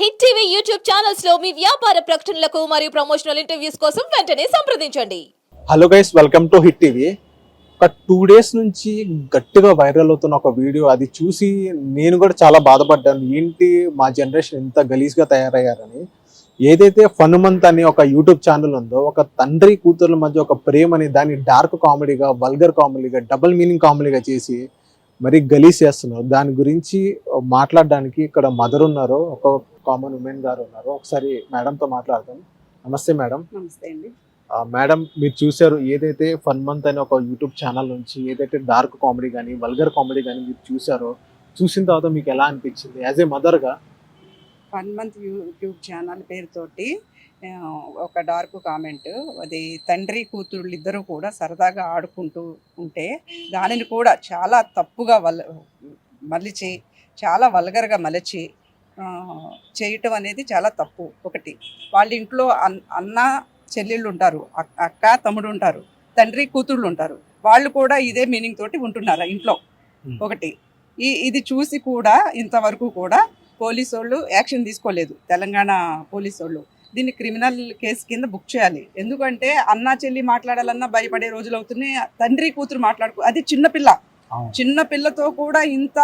Hit TV YouTube ఛానల్స్లో మీ వ్యాపార ప్రకటనలకు మరియు ప్రమోషనల్ ఇంటర్వ్యూస్ కోసం వెంటనే సంప్రదించండి. Hello guys welcome to Hit TV. ఒక టూ డేస్ నుంచి గట్టిగా వైరల్ అవుతున్న ఒక వీడియో అది చూసి నేను కూడా చాలా బాధపడ్డాను. ఏంటి మా జనరేషన్ ఇంత గలీజ్గా తయారయ్యారని? ఏదైతే ఫన్ మంత్ అని ఒక యూట్యూబ్ ఛానల్ ఉందో ఒక తండ్రి కూతుర్ల మధ్య ఒక ప్రేమని దాన్ని డార్క్ కామెడీగా వల్గర్ కామెడీగా డబుల్ మీనింగ్ కామెడీగా చేసి మరి గలీజ్ చేస్తున్నారు. దాని గురించి మాట్లాడడానికి ఇక్కడ మదర్ ఉన్నారు ఒక కామన్ ఉమెన్ గారు ఉన్నారు ఒకసారి మేడంతో మాట్లాడతాం నమస్తే మేడం. నమస్తే అండి. మేడం మీరు చూశారు ఏదైతే ఫన్ మంత్ అనే ఒక యూట్యూబ్ ఛానల్ నుంచి ఏదైతే డార్క్ కామెడీ కానీ వల్గర్ కామెడీ కానీ మీరు చూసారో చూసిన తర్వాత మీకు ఎలా అనిపించింది? యాజ్ ఏ మదర్గా? వన్ మంత్ యూట్యూబ్ ఛానల్ పేరుతోటి ఒక డార్క్ కామెంట్. అది తండ్రి కూతుళ్ళు ఇద్దరు కూడా సరదాగా ఆడుకుంటూ ఉంటే దానిని కూడా చాలా తప్పుగా వల్ మలిచి చాలా వల్గర్గా మలచి చేయటం అనేది చాలా తప్పు. ఒకటి వాళ్ళ ఇంట్లో అన్- అన్న చెల్లెళ్ళు ఉంటారు అక్- అక్క తమ్ముడు ఉంటారు తండ్రి కూతుళ్ళు ఉంటారు వాళ్ళు కూడా ఇదే మీనింగ్ తోటి ఉంటున్నారు ఇంట్లో. ఒకటి ఈ ఇది చూసి కూడా ఇంతవరకు కూడా పోలీసు వాళ్ళు యాక్షన్ తీసుకోలేదు. తెలంగాణ పోలీసు వాళ్ళు దీన్ని క్రిమినల్ కేసు కింద బుక్ చేయాలి. ఎందుకంటే అన్న చెల్లి మాట్లాడాలన్నా భయపడే రోజులు అవుతున్నాయి. తండ్రి కూతురు మాట్లాడుకో అది చిన్నపిల్ల చిన్న పిల్లతో కూడా ఇంత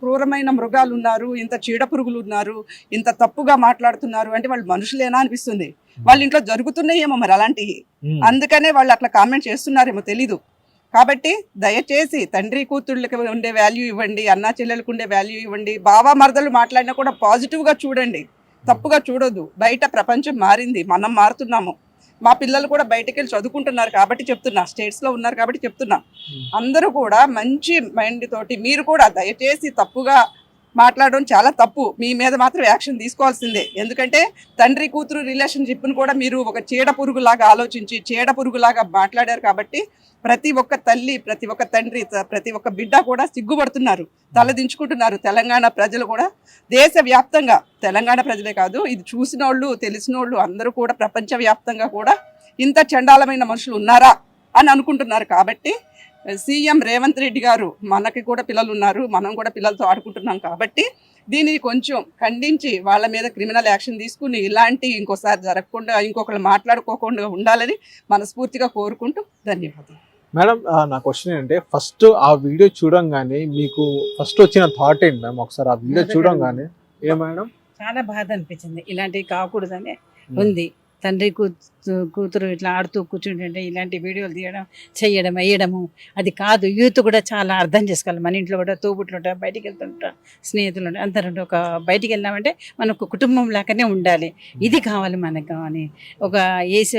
క్రూరమైన మృగాలు ఉన్నారు ఇంత చీడ పురుగులు ఉన్నారు ఇంత తప్పుగా మాట్లాడుతున్నారు అంటే వాళ్ళు మనుషులేనా అనిపిస్తుంది. వాళ్ళ ఇంట్లో జరుగుతున్నాయేమో మరి అలాంటివి అందుకనే వాళ్ళు అట్లా కామెంట్ చేస్తున్నారేమో తెలీదు. కాబట్టి దయచేసి తండ్రి కూతుళ్ళకి ఉండే వాల్యూ ఇవ్వండి అన్నా చెల్లెలకు ఉండే వాల్యూ ఇవ్వండి. బావా మరదలు మాట్లాడినా కూడా పాజిటివ్గా చూడండి. తప్పుగా చూడొద్దు. బయట ప్రపంచం మారింది. మనం మారుతున్నాము. మా పిల్లలు కూడా బయటకు వెళ్ళి చదువుకుంటున్నారు కాబట్టి చెప్తున్నా. స్టేట్స్లో ఉన్నారు కాబట్టి చెప్తున్నా. అందరూ కూడా మంచి మైండ్ తోటి మీరు కూడా దయచేసి తప్పుగా మాట్లాడడం చాలా తప్పు. మీ మీద మాత్రం యాక్షన్ తీసుకోవాల్సిందే. ఎందుకంటే తండ్రి కూతురు రిలేషన్షిప్ను కూడా మీరు ఒక చీడ పురుగులాగా ఆలోచించి చీడ పురుగులాగా మాట్లాడారు కాబట్టి ప్రతి ఒక్క తల్లి ప్రతి ఒక్క తండ్రి ప్రతి ఒక్క బిడ్డ కూడా సిగ్గుపడుతున్నారు. తలదించుకుంటున్నారు. తెలంగాణ ప్రజలు కూడా దేశవ్యాప్తంగా. తెలంగాణ ప్రజలే కాదు ఇది చూసిన వాళ్ళు తెలిసిన వాళ్ళు అందరూ కూడా ప్రపంచవ్యాప్తంగా కూడా ఇంత చండాలమైన మనుషులు ఉన్నారా అని అనుకుంటున్నారు కాబట్టి సీఎం రేవంత్ రెడ్డి గారు మనకి కూడా పిల్లలు ఉన్నారు మనం కూడా పిల్లలతో ఆడుకుంటున్నాం కాబట్టి దీనిని కొంచెం ఖండించి వాళ్ళ మీద క్రిమినల్ యాక్షన్ తీసుకుని ఇలాంటి ఇంకోసారి జరగకుండా ఇంకొకరు మాట్లాడుకోకుండా ఉండాలని మనస్ఫూర్తిగా కోరుకుంటూ ధన్యవాదాలు. మేడం నా క్వశ్చన్ ఏంటంటే ఫస్ట్ ఆ వీడియో చూడంగానే మీకు ఫస్ట్ వచ్చిన థాట్ ఏంటి మ్యామ్ ఒకసారి ఆ వీడియో చూడంగానే. ఏ మేడం? చాలా బాధ అనిపించింది. ఇలాంటివి కాకూడదని ఉంది. తండ్రి కూతు కూతురు ఇట్లా ఆడుతూ కూర్చుంటుంటే ఇలాంటి వీడియోలు తీయడం చేయడం వేయడము అది కాదు. యూత్ కూడా చాలా అర్థం చేసుకోవాలి. మన ఇంట్లో కూడా తోబుట్లు ఉంటారు బయటికి వెళ్తుంటారు స్నేహితులు ఉంటారు. అందరూ. ఒక బయటికి వెళ్ళామంటే మన ఒక కుటుంబం లాగానే ఉండాలి. ఇది కావాలి మనకు కానీ ఒక ఏసి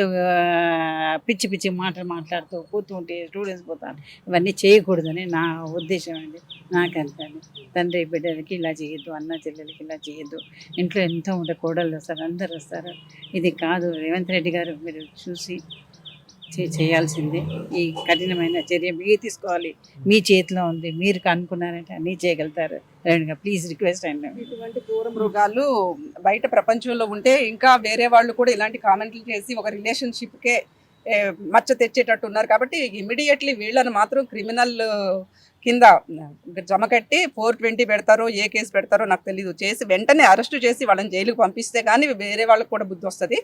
పిచ్చి పిచ్చి మాటలు మాట్లాడుతూ పోతుంటే స్టూడెంట్స్ పోతారు. ఇవన్నీ చేయకూడదని నా ఉద్దేశం అండి. నాకంతే తండ్రి బిడ్డలకి ఇలా చేయొద్దు అన్న చెల్లెలకి ఇలా చేయొద్దు. ఇంట్లో ఎంతో ఉండే కోడళ్ళు వస్తారు అందరు వస్తారు. ఇది కాదు. రేవంత్ రెడ్డి గారు మీరు చూసి చే- చేయాల్సిందే. ఈ కఠినమైన చర్య మీరు తీసుకోవాలి. మీ చేతిలో ఉంది మీరు కనుక్కున్నారంటే అన్నీ చేయగలుగుతారు. ప్లీజ్ రిక్వెస్ట్ అండి. ఇటువంటి దూర మృగాలు బయట ప్రపంచంలో ఉంటే ఇంకా వేరే వాళ్ళు కూడా ఇలాంటి కామెంట్లు చేసి ఒక రిలేషన్షిప్కే మచ్చ తెచ్చేటట్టు ఉన్నారు. కాబట్టి ఇమీడియట్లీ వీళ్ళని మాత్రం క్రిమినల్ కింద జమ కట్టి ఫోర్ ట్వంటీ పెడతారో ఏ కేసు పెడతారో నాకు తెలీదు. చేసి వెంటనే అరెస్ట్ చేసి వాళ్ళని జైలుకి పంపిస్తే కానీ వేరే వాళ్ళకి కూడా బుద్ధి వస్తుంది.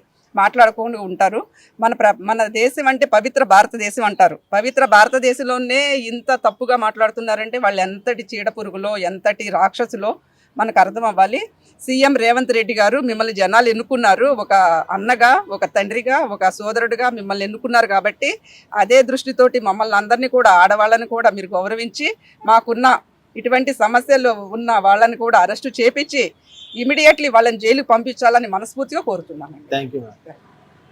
మాట్లాడుకుంటూ ఉంటారు. మన ప్ర మన దేశం అంటే పవిత్ర భారతదేశం అంటారు. పవిత్ర భారతదేశంలోనే ఇంత తప్పుగా మాట్లాడుతున్నారంటే వాళ్ళు ఎంతటి చీడపురుగులో ఎంతటి రాక్షసులో మనకు అర్థం అవ్వాలి. సీఎం రేవంత్ రెడ్డి గారు మిమ్మల్ని జనాలు ఎన్నుకున్నారు. ఒక అన్నగా ఒక తండ్రిగా ఒక సోదరుడిగా మిమ్మల్ని ఎన్నుకున్నారు కాబట్టి అదే దృష్టితోటి మమ్మల్ని అందరినీ కూడా ఆడవాళ్ళని కూడా మీరు గౌరవించి మాకున్న ఇటువంటి సమస్యలు ఉన్న వాళ్ళని కూడా అరెస్టు చేపించి ఇమీడియట్లీ వాళ్ళని జైలుకు పంపించాలని మనస్ఫూర్తిగా కోరుతున్నాను థ్యాంక్ యూ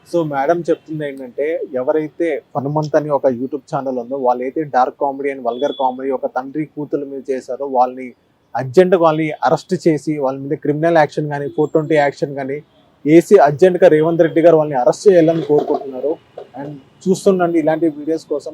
సో మేడం చెప్తుంది ఏంటంటే ఎవరైతే హనుమంత్ అని ఒక యూట్యూబ్ ఛానల్ ఉందో వాళ్ళైతే dark comedy and vulgar comedy ఒక తండ్రి కూతురు మీద చేశారో వాళ్ళని అర్జెంట్ వాళ్ళని అరెస్ట్ చేసి వాళ్ళ మీద క్రిమినల్ యాక్షన్ కానీ ఫోర్ ట్వంటీ యాక్షన్ కానీ వేసి అర్జెంట్గా రేవంత్ రెడ్డి గారు వాళ్ళని అరెస్ట్ చేయాలని కోరుకుంటున్నారు. అండ్ చూస్తుండండి ఇలాంటి వీడియోస్ కోసం.